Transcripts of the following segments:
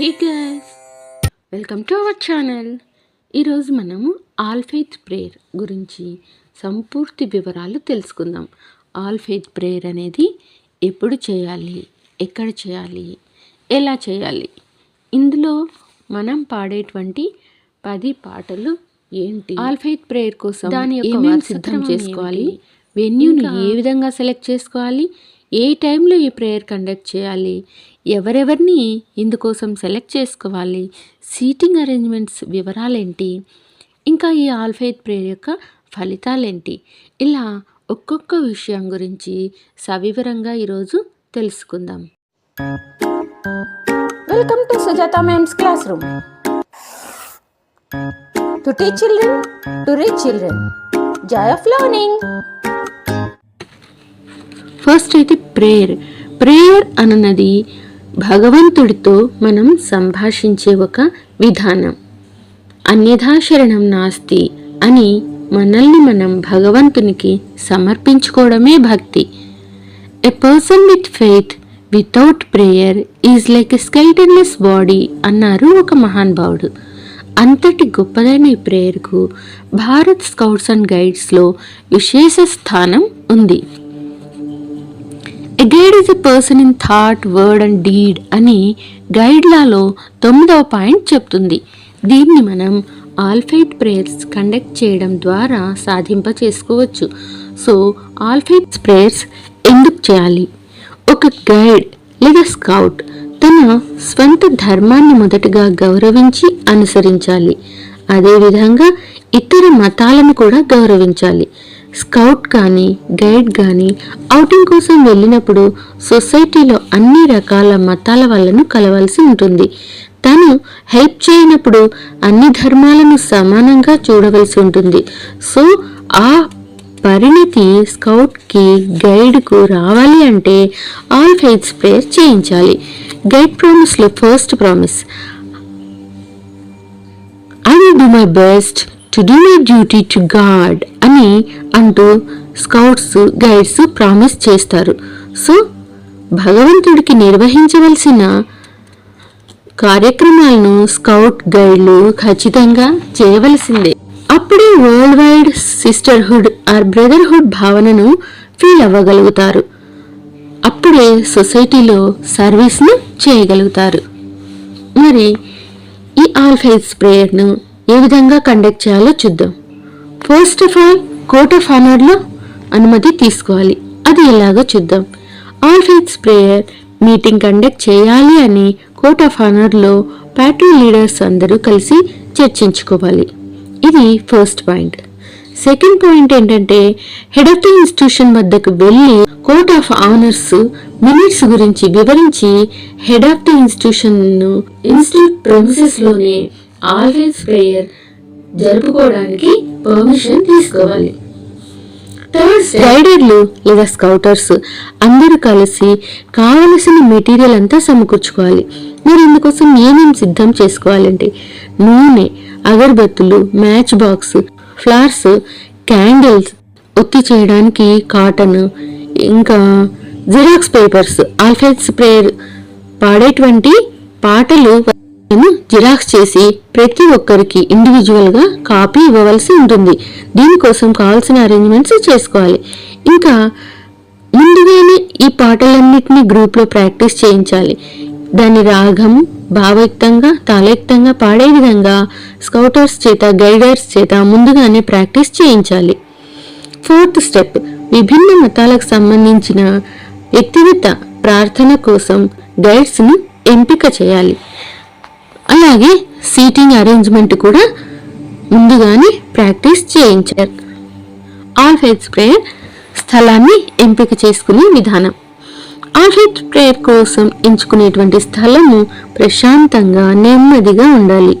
Hey guys welcome to our channel. ఈరోజు మనము ఆల్ఫెయిత్ prayer గురించి సంపూర్తి వివరాలు తెలుసుకుందాం. ఆల్ఫెయిత్ ప్రేయర్ అనేది ఎప్పుడు చేయాలి ఎక్కడ చేయాలి ఎలా చేయాలి? ఇందులో మనం పాడేటువంటి పది పాటలు ఏంటి? ఆల్ఫెయిత్ ప్రేయర్ కోసం దాని ఏమేమి సిద్ధం చేసుకోవాలి? వెన్యూని ఏ విధంగా సెలెక్ట్ చేసుకోవాలి? ఏ టైంలో ఈ ప్రేయర్ కండక్ట్ చేయాలి? ఎవరెవరిని ఇందుకోసం సెలెక్ట్ చేసుకోవాలి? సీటింగ్ అరేంజ్మెంట్స్ వివరాలేంటి? ఇంకా ఈ ఆల్ఫైత్ ప్రేయర్ యొక్క ఫలితాలేంటి? ఇలా ఒక్కొక్క విషయం గురించి సవివరంగా ఈరోజు తెలుసుకుందాం. Welcome to Sujatha ma'am's classroom. To teach children to reach children joy of learning first అయితే ప్రేయర్. ప్రేయర్ అన్నది భగవంతుడితో మనం సంభాషించే ఒక విధానం. అన్యథా శరణం నాస్తి అని మనల్ని మనం భగవంతునికి సమర్పించుకోవడమే భక్తి. A person with faith without prayer is like a skeletonless body అన్నారు ఒక మహానుభావుడు అంతటి గొప్పదైన ఈ ప్రేయర్కు భారత్ స్కౌట్స్ అండ్ గైడ్స్లో విశేష స్థానం ఉంది. A guide is a person in thought word and deed అని గైడ్లాలో తొమ్మిదవ పాయింట్ చెప్తుంది. దీన్ని మనం ఆల్ఫైట్ ప్రేయర్స్ కండక్ట్ చేయడం ద్వారా సాధింప చేసుకోవచ్చు సో ఆల్ఫైట్ ప్రేయర్స్ ఎందుకు చేయాలి? ఒక గైడ్ లేదా స్కౌట్ తన స్వంత ధర్మాన్ని మొదటగా గౌరవించి అనుసరించాలి. అదేవిధంగా ఇతర మతాలను కూడా గౌరవించాలి. స్కౌట్ కానీ గైడ్ కానీ అవుటింగ్ కోసం వెళ్ళినప్పుడు సొసైటీలో అన్ని రకాల మతాల వాళ్ళను కలవాల్సి ఉంటుంది. తను హెల్ప్ చేయనప్పుడు అన్ని ధర్మాలను సమానంగా చూడవలసి ఉంటుంది. సో ఆ పరిణితి స్కౌట్కి గైడ్కు రావాలి అంటే ఆల్ ఫెయిత్స్ ప్రేయర్ చేయించాలి. Guide ప్రామిస్లో first promise. I will do my best to do my duty to God అని అంటూ స్కౌట్స్ గైడ్స్ ప్రామిస్ చేస్తారు. సో భగవంతుడికి నిర్వహించవలసిన కార్యక్రమాలను స్కౌట్ గైడ్లు ఖచ్చితంగా చేయవలసిందే. అప్పుడే world wide sisterhood or brotherhood భావనను ఫీల్ అవ్వగలుగుతారు. అప్పుడే సొసైటీలో సర్వీస్ను చేయగలుగుతారు. మరి ఈ ఆల్ఫైజ్ ప్రేయర్ను ఏ విధంగా కండక్ట్ చేయాలో చూద్దాం. First of all court of ఆనర్లో అనుమతి తీసుకోవాలి. అది ఎలాగో చూద్దాం. All all faiths prayer meeting conduct చేయాలి అని కోర్ట్ ఆఫ్ ఆనర్లో పార్టీ లీడర్స్ అందరూ కలిసి చర్చించుకోవాలి. ఇది ఫస్ట్ పాయింట్ సెకండ్ పాయింట్ ఏంటంటే హెడ్ ఆఫ్ ది ఇన్స్టిట్యూషన్ వద్దకు వెళ్ళి కోర్ట్ ఆఫ్ ఆనర్స్ మినిట్స్ గురించి వివరించి head of the institution institute ప్రొసెస్లోనే always prayer జరుపుకోవడానికి పర్మిషన్ తీసుకోవాలి. రైడర్లు గైడర్లు లేదా స్కౌటర్స్ అందరూ కలిసి కావలసిన మెటీరియల్ అంతా సమకూర్చుకోవాలి. మీరు ఇందుకోసం ఏమేమి సిద్ధం చేసుకోవాలంటే నూనె అగరబత్తులు మ్యాచ్ బాక్స్ ఫ్లవర్స్ క్యాండిల్స్ ఒత్తి చేయడానికి కాటన్ ఇంకా జిరాక్స్ పేపర్స్ ఆల్ఫెన్స్ ప్రేయర్ పాడేటువంటి పాటలు జిరాక్స్ చేసి ప్రతి ఒక్కరికి ఇండివిజువల్గా కాపీ ఇవ్వవలసి ఉంటుంది. దీనికోసం కావాల్సిన అరేంజ్మెంట్స్ చేసుకోవాలి. ఇంకా ముందుగానే ఈ పాటలన్నిటిని గ్రూప్లో ప్రాక్టీస్ చేయించాలి. దాని రాగం భావయుక్తంగా తాళయుక్తంగా పాడే విధంగా స్కౌటర్స్ చేత గైడర్స్ చేత ముందుగానే ప్రాక్టీస్ చేయించాలి. ఫోర్త్ స్టెప్ విభిన్న మతాలకు సంబంధించిన వ్యక్తిగత ప్రార్థన కోసం గైడ్స్ను ఎంపిక చేయాలి. అలాగే సీటింగ్ అరేంజ్మెంట్ కూడా ముందుగానే ప్రాక్టీస్ చేయించారు. ఆల్ ప్రేయర్ స్థలాన్ని ఎంపిక చేసుకునే విధానం. ఆఫిత్ ప్రేయర్ కోసం ఎంచుకునేటువంటి స్థలము ప్రశాంతంగా నెమ్మదిగా ఉండాలి.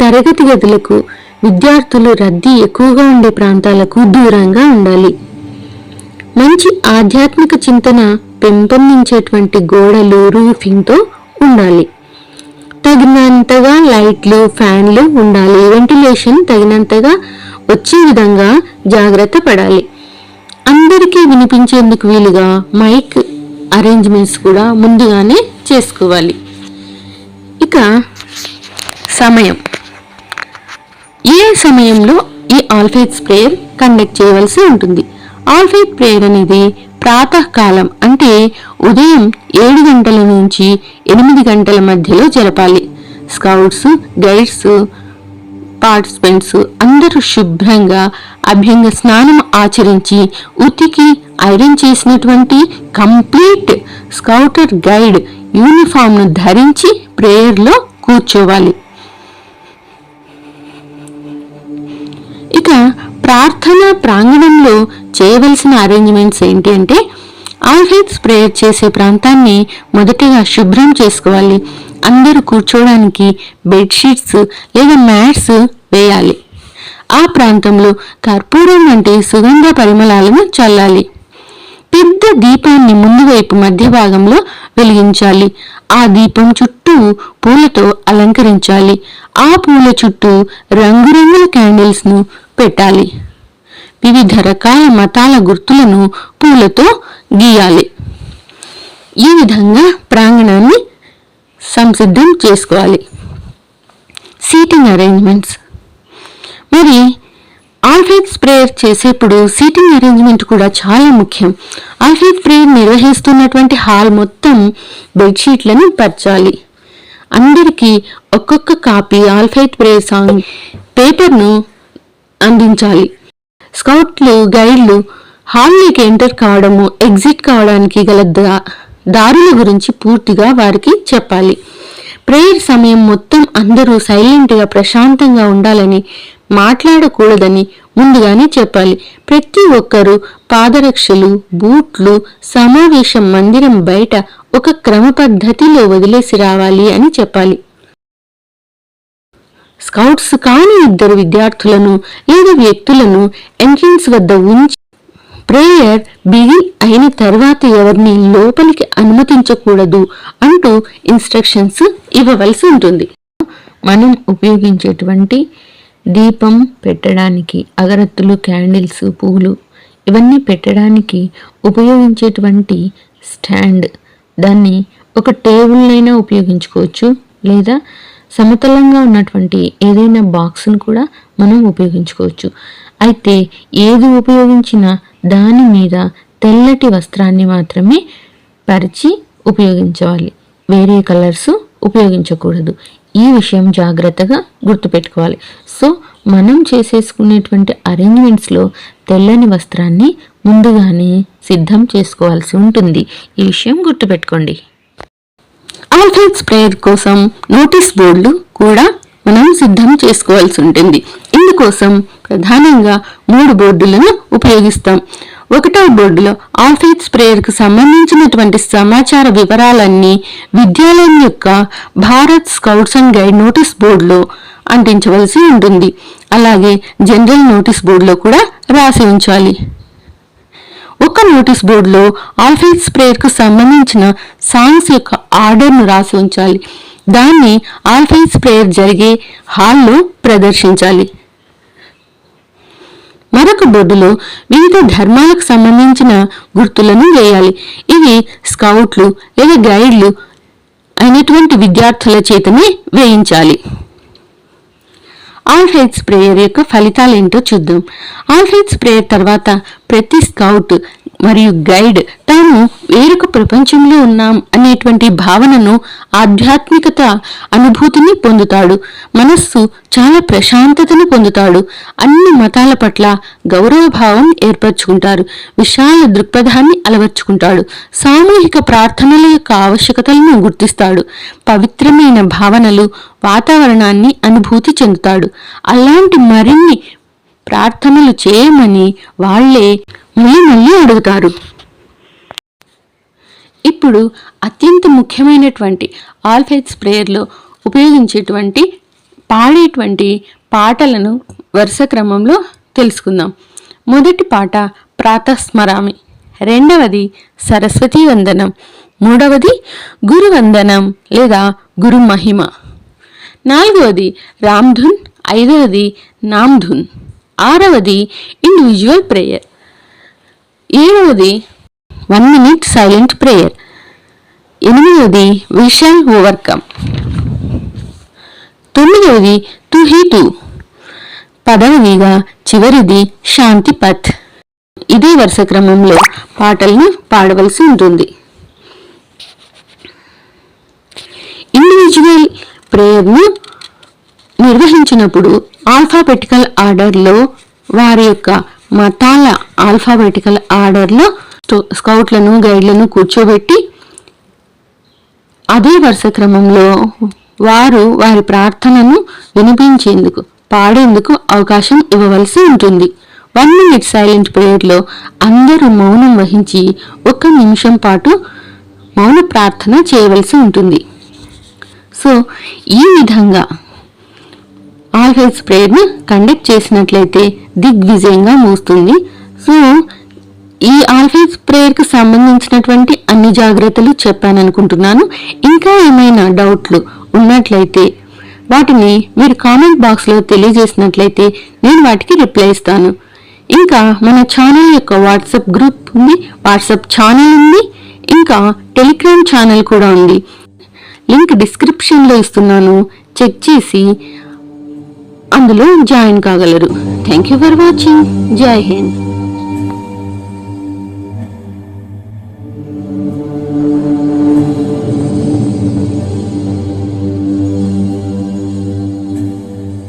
తరగతి గదులకు విద్యార్థులు రద్దీ ఎక్కువగా ఉండే ప్రాంతాలకు దూరంగా ఉండాలి. మంచి ఆధ్యాత్మిక చింతన పెంపొందించేటువంటి గోడలు రూఫింగ్తో ఉండాలి. తగినంతగా లైట్లు ఫ్యాన్లు ఉండాలి. వెంటిలేషన్ తగినంతగా వచ్చే విధంగా జాగ్రత్త పడాలి. అందరికీ వినిపించేందుకు వీలుగా మైక్ అరేంజ్మెంట్స్ కూడా ముందుగానే చేసుకోవాలి. ఇక సమయం. ఏ సమయంలో ఈ ఆల్ఫైట్ ప్రేయర్ కండక్ట్ చేయవలసి ఉంటుంది? ఆల్ఫైట్ ప్రేయర్ అనేది ప్రాతకాలం అంటే ఉదయం ఏడు గంటల నుంచి ఎనిమిది గంటల మధ్యలో జరపాలి. స్కౌట్స్ గైడ్స్ పార్టిసిపెంట్స్ అందరూ శుభ్రంగా అభ్యంగ స్నానం ఆచరించి ఉతికి ఐరన్ చేసినటువంటి కంప్లీట్ స్కౌటర్ గైడ్ యూనిఫామ్ను ధరించి ప్రేయర్లో కూర్చోవాలి. ఇక ప్రార్థన ప్రాంగణం చేయవలసిన అరేంజ్మెంట్స్ ఏంటి అంటే ఆల్ఫైట్స్ ప్రేయర్ చేసే ప్రాంతాన్ని మొదటగా శుభ్రం చేసుకోవాలి. అందరూ కూర్చోవడానికి బెడ్షీట్స్ లేదా మ్యాట్స్ వేయాలి. ఆ ప్రాంతంలో కర్పూరం వంటి సుగంధ పరిమళాలను చల్లాలి. పెద్ద దీపాన్ని ముందు వైపు మధ్య భాగంలో వెలిగించాలి. ఆ దీపం చుట్టూ పూలతో అలంకరించాలి. ఆ పూల చుట్టూ రంగురంగుల క్యాండిల్స్ను పెట్టాలి. వివిధ రకాల మతాల గుర్తులను పూలతో గీయాలి. ఈ విధంగా ప్రాంగణాన్ని సంసిద్ధం చేసుకోవాలి. Seating arrangements. మరి ఆల్ఫైట్ ప్రేయర్ చేసేప్పుడు సీటింగ్ అరేంజ్మెంట్ కూడా చాలా ముఖ్యం. ఆల్ఫ్రెడ్ ప్రేయర్ నిర్వహిస్తున్నటువంటి హాల్ మొత్తం బెడ్షీట్లను పరచాలి. అందరికీ ఒక్కొక్క కాపీ ఆల్ఫైట్ ప్రేయర్ సాంగ్ పేపర్ను అందించాలి. స్కౌట్లు గైడ్లు హాల్లోకి ఎంటర్ కావడము ఎగ్జిట్ కావడానికి గల దా- దారుల గురించి పూర్తిగా వారికి చెప్పాలి. ప్రేయర్ సమయం మొత్తం అందరూ సైలెంట్గా ప్రశాంతంగా ఉండాలని మాట్లాడకూడదని ముందుగానే చెప్పాలి. ప్రతి ఒక్కరూ పాదరక్షలు బూట్లు సమావేశం మందిరం బయట ఒక క్రమ పద్ధతిలో వదిలేసి రావాలి అని చెప్పాలి. స్కౌట్స్ కాని ఇద్దరు విద్యార్థులను లేదా వ్యక్తులను ఎంట్రన్స్ వద్ద ఉంచి ప్రేయర్ బిగిన్ అయిన తర్వాత ఎవరిని లోపలికి అనుమతించకూడదు అంటూ ఇన్స్ట్రక్షన్స్ ఇవ్వవలసి ఉంటుంది. మనం ఉపయోగించేటువంటి దీపం పెట్టడానికి అగరత్తులు క్యాండిల్స్ పువ్వులు ఇవన్నీ పెట్టడానికి ఉపయోగించేటువంటి స్టాండ్ దాన్ని ఒక టేబుల్నైనా ఉపయోగించుకోవచ్చు లేదా సమతలంగా ఉన్నటువంటి ఏదైనా బాక్స్ను కూడా మనం ఉపయోగించుకోవచ్చు. అయితే ఏది ఉపయోగించినా దాని మీద తెల్లటి వస్త్రాన్ని మాత్రమే పరిచి ఉపయోగించాలి. వేరే కలర్స్ ఉపయోగించకూడదు. ఈ విషయం జాగ్రత్తగా గుర్తుపెట్టుకోవాలి. సో మనం చేసేసుకునేటువంటి అరేంజ్మెంట్స్లో తెల్లని వస్త్రాన్ని ముందుగానే సిద్ధం చేసుకోవాల్సి ఉంటుంది. ఈ విషయం గుర్తుపెట్టుకోండి. ఆల్ఫైట్స్ ప్రేయర్ కోసం నోటీస్ బోర్డులు కూడా మనం సిద్ధం చేసుకోవాల్సి ఉంటుంది. ఇందుకోసం ప్రధానంగా మూడు బోర్డులను ఉపయోగిస్తాం. ఒకటో బోర్డులో ఆల్ఫైడ్స్ ప్రేయర్కు సంబంధించినటువంటి సమాచార వివరాలన్నీ విద్యాలయం యొక్క Bharat scouts and guide notice బోర్డులో అంటించవలసి ఉంటుంది. అలాగే జనరల్ నోటీస్ బోర్డులో కూడా రాసి ఉంచాలి. ఒక నోటీస్ బోర్డులో ఆఫీస్ ప్రేయర్కు సంబంధించిన సాంగ్స్ యొక్క ఆర్డర్ను రాసి ఉంచాలి. దాన్ని ఆఫీస్ ప్రేయర్ జరిగే హాల్లో ప్రదర్శించాలి. మరొక బోర్డులో వివిధ ధర్మాలకు సంబంధించిన గుర్తులను వేయాలి. ఇవి స్కౌట్లు లేదా గైడ్లు అయినటువంటి విద్యార్థుల చేతనే వేయించాలి. ఆల్ఫైట్స్ ప్రేయర్ యొక్క ఫలితాలు ఏంటో చూద్దాం. ఆల్ఫైట్స్ ప్రేయర్ తర్వాత ప్రతి స్కౌట్ మరియు గైడ్ తాము వేరొక ప్రపంచంలో ఉన్నాం అనేటువంటి భావనను ఆధ్యాత్మికత అనుభూతిని పొందుతాడు. మనస్సు చాలా ప్రశాంతతను పొందుతాడు. అన్ని మతాల పట్ల గౌరవభావం ఏర్పరచుకుంటారు. విశాల దృక్పథాన్ని అలవర్చుకుంటాడు. సామూహిక ప్రార్థనల యొక్క ఆవశ్యకతలను గుర్తిస్తాడు. పవిత్రమైన భావనలు వాతావరణాన్ని అనుభూతి చెందుతాడు. అలాంటి మరిన్ని ప్రార్థనలు చేయమని వాళ్ళే మళ్ళీ మళ్ళీ అడుగుతారు. ఇప్పుడు అత్యంత ముఖ్యమైనటువంటి ఆల్ఫైట్స్ ప్రేయర్లో ఉపయోగించేటువంటి పాడేటువంటి పాటలను వరుస క్రమంలో తెలుసుకుందాం. మొదటి పాట ప్రాతస్మరామి రెండవది సరస్వతీ వందనం మూడవది గురువందనం లేదా గురు మహిమ నాలుగవది రామ్ధున్ ఐదవది నామ్ధున్. ఆరవది ఇండివిజువల్ ప్రేయర్ ఏడవది వన్ మినిట్ సైలెంట్ ప్రేయర్ ఎనిమిదవది విషల్ ఓవర్కమ్. తొమ్మిదవది తుహితు పదవదిగా చివరిది శాంతి పథ్ ఇదే వరుస క్రమంలో పాటలను పాడవలసి ఉంటుంది. ఇండివిజువల్ ప్రేయర్ను నిర్వహించినప్పుడు ఆల్ఫాబెటికల్ ఆర్డర్లో వారి యొక్క మతాల ఆల్ఫాబెటికల్ ఆర్డర్లో స్కౌట్లను గైడ్లను కూర్చోబెట్టి అదే వరుస క్రమంలో వారు వారి ప్రార్థనను వినిపించేందుకు పాడేందుకు అవకాశం ఇవ్వవలసి ఉంటుంది. వన్ మినిట్ సైలెంట్ ప్రేయర్లో అందరూ మౌనం వహించి ఒక నిమిషం పాటు మౌన ప్రార్థన చేయవలసి ఉంటుంది. సో ఈ విధంగా ఆల్వేస్ ప్రేయర్ను కండక్ట్ చేసినట్లయితే దిగ్విజయంగా మూస్తుంది. సో ఈ ఆల్ఫైజ్ ప్రేయర్కి సంబంధించినటువంటి అన్ని జాగ్రత్తలు చెప్పాననుకుంటున్నాను. ఇంకా ఏమైనా డౌట్లు ఉన్నట్లయితే వాటిని మీరు కామెంట్ బాక్స్లో తెలియజేసినట్లయితే నేను వాటికి రిప్లై ఇస్తాను. ఇంకా మన ఛానల్ యొక్క వాట్సాప్ గ్రూప్ ఉంది వాట్సాప్ ఛానల్ ఉంది ఇంకా టెలిగ్రామ్ ఛానల్ కూడా ఉంది. లింక్ డిస్క్రిప్షన్లో ఇస్తున్నాను. చెక్ చేసి అందులో జాయిన్ కాగలరు. థ్యాంక్ యూ ఫర్ వాచింగ్ జై హింద్